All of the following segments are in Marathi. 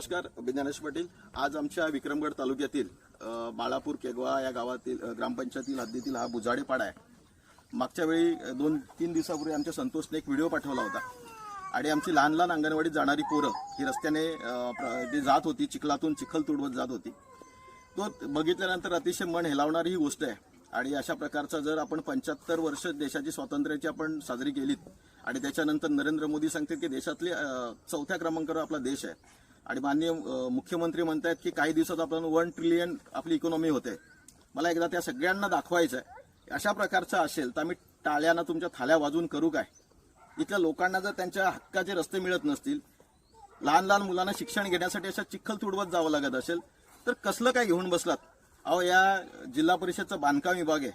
नमस्कार मी ज्ञानेश पाटील. आज आमच्या विक्रमगड तालुक्यातील बाळापूर केगवा या गावातील ग्रामपंचायतील हद्दीतील हा बुजाडे पाडा आहे. मागच्या वेळी दोन तीन दिवसापूर्वी आमच्या संतोषने एक व्हिडिओ पाठवला होता. आणि आमची लहान लहान अंगणवाडीत जाणारी पोरं ही रस्त्याने जी जात होती चिखलातून चिखल तुडवत जात होती. तो बघितल्यानंतर अतिशय मन हेलावणारी ही गोष्ट आहे. आणि अशा प्रकारचा जर आपण पंच्याहत्तर वर्ष देशाची स्वातंत्र्याची आपण साजरी केलीत आणि त्याच्यानंतर नरेंद्र मोदी सांगतात की देशातले चौथ्या क्रमांकावर आपला देश आहे आणि माननीय मुख्यमंत्री म्हणतायत की काही दिवसात आपण वन ट्रिलियन आपली इकॉनॉमी होते. मला एकदा त्या सगळ्यांना दाखवायचं आहे अशा प्रकारचं असेल तर आम्ही टाळ्यांना तुमच्या थाल्या वाजून करू काय? इथल्या लोकांना जर त्यांच्या हक्काचे रस्ते मिळत नसतील लहान लहान मुलांना शिक्षण घेण्यासाठी अशा चिखल तुडवत जावं लागत असेल तर कसलं काय घेऊन बसलात? अहो या जिल्हा परिषदचा बांधकाम विभाग आहे.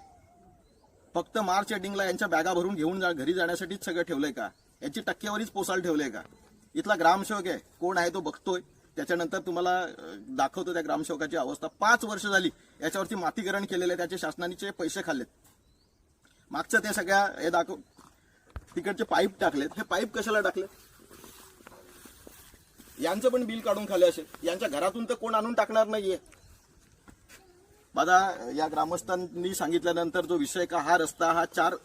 फक्त मार्च एंडिंगला यांच्या बॅगा भरून घेऊन जा घरी जाण्यासाठीच सगळं ठेवलंय का? याची टक्केवारीच पोसाल ठेवलंय का? इथला ग्रामसेवक आहे कोण आहे तो बघतोय. त्याच्यानंतर तुम्हाला दाखवतो त्या ग्रामसेवकाची अवस्था. पाच वर्ष झाली याच्यावरती मातीकरण केलेलं आहे त्याचे शासनाचे पैसे खाल्लेत. मागच्या त्या सगळ्या हे दाखव तिकडचे पाईप टाकलेत. हे पाईप कशाला टाकले यांचं पण बिल काढून खाले असेल. यांच्या घरातून तर कोण आणून टाकणार नाहीये. माझा या ग्रामस्थांनी सांगितल्यानंतर जो विषय का हा रस्ता हा चार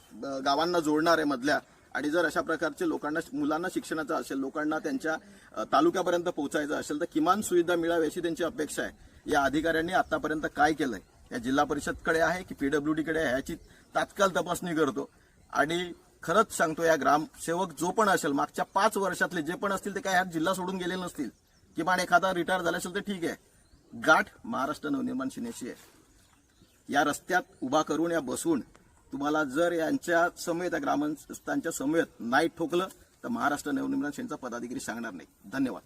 गावांना जोडणार आहे मधल्या. आणि जर अशा प्रकारचे लोकांना मुलांना शिक्षणाचं असेल लोकांना त्यांच्या तालुक्यापर्यंत पोहोचायचं असेल तर किमान सुविधा मिळावी अशी त्यांची अपेक्षा आहे. या अधिकाऱ्यांनी आतापर्यंत काय केलंय? या जिल्हा परिषदकडे आहे की पीडब्ल्यूडी कडे आहे याची तात्काळ तपासणी करतो. आणि खरंच सांगतो या ग्रामसेवक जो पण असेल मागच्या पाच वर्षातले जे पण असतील ते काय ह्या जिल्हा सोडून गेले नसतील. किमान एखादा रिटायर झाला असेल तर ठीक आहे. गाठ महाराष्ट्र नवनिर्माण सेनेशी आहे. या रस्त्यात उभा करून या बसून तुम्हाला जर यांच्या समेत ग्रामस्थांच्या समेत नाही ठोकलं तर महाराष्ट्र नवनिर्माण सेनेचा पदाधिकारी सांगणार नाही. धन्यवाद.